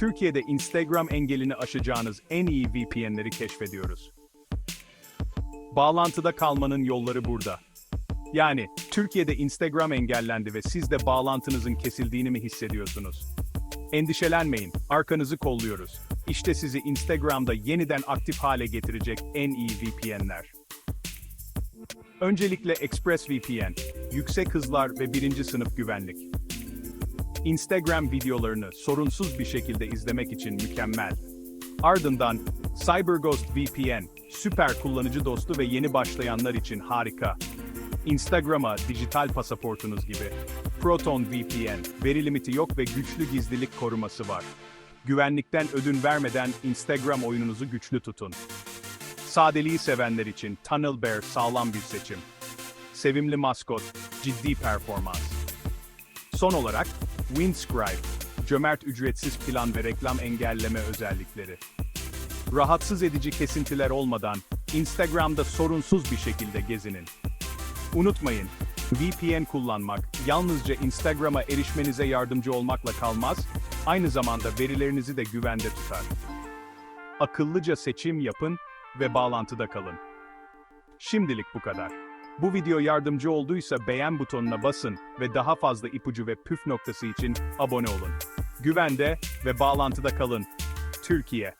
Türkiye'de Instagram engelini aşacağınız en iyi VPN'leri keşfediyoruz. Bağlantıda kalmanın yolları burada. Yani Türkiye'de Instagram engellendi ve siz de bağlantınızın kesildiğini mi hissediyorsunuz? Endişelenmeyin, arkanızı kolluyoruz. İşte sizi Instagram'da yeniden aktif hale getirecek en iyi VPN'ler. Öncelikle ExpressVPN, yüksek hızlar ve birinci sınıf güvenlik. Instagram videolarını sorunsuz bir şekilde izlemek için mükemmel. Ardından CyberGhost VPN, süper kullanıcı dostu ve yeni başlayanlar için harika. Instagram'a dijital pasaportunuz gibi. Proton VPN, veri limiti yok ve güçlü gizlilik koruması var. Güvenlikten ödün vermeden Instagram oyununuzu güçlü tutun. Sadeliği sevenler için Tunnel Bear sağlam bir seçim. Sevimli maskot, ciddi performans. Son olarak, Windscribe, cömert ücretsiz plan ve reklam engelleme özellikleri. Rahatsız edici kesintiler olmadan Instagram'da sorunsuz bir şekilde gezinin. Unutmayın, VPN kullanmak yalnızca Instagram'a erişmenize yardımcı olmakla kalmaz, aynı zamanda verilerinizi de güvende tutar. Akıllıca seçim yapın ve bağlantıda kalın. Şimdilik bu kadar. Bu video yardımcı olduysa beğen butonuna basın ve daha fazla ipucu ve püf noktası için abone olun. Güvende ve bağlantıda kalın. Türkiye